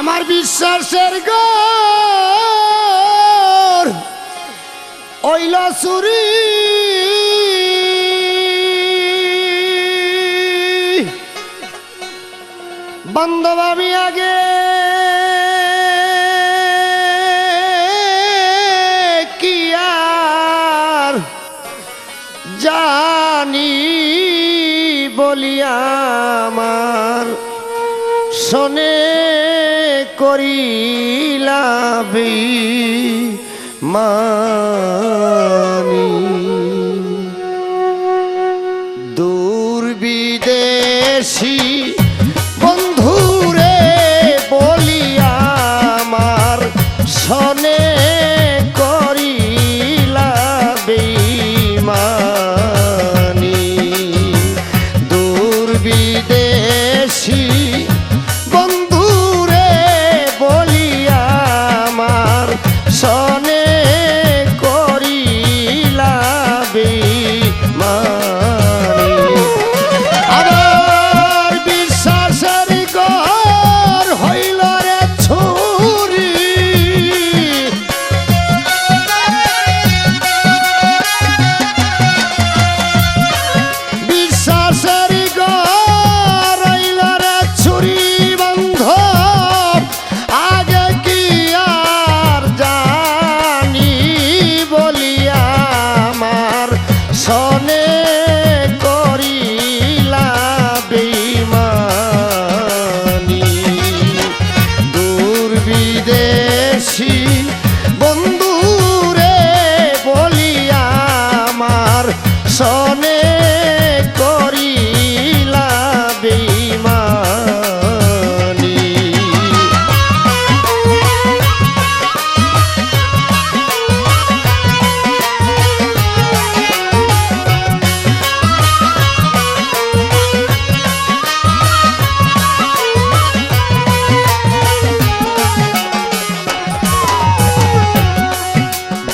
আমার বিশ্বাসের গর ওইল সুরি বান্ধব আমি আগে কি জানি বলিয়া আমার শোনে। করিলাভি মা গেছি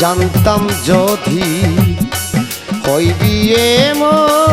জানতাম যদি হইবি ভুলে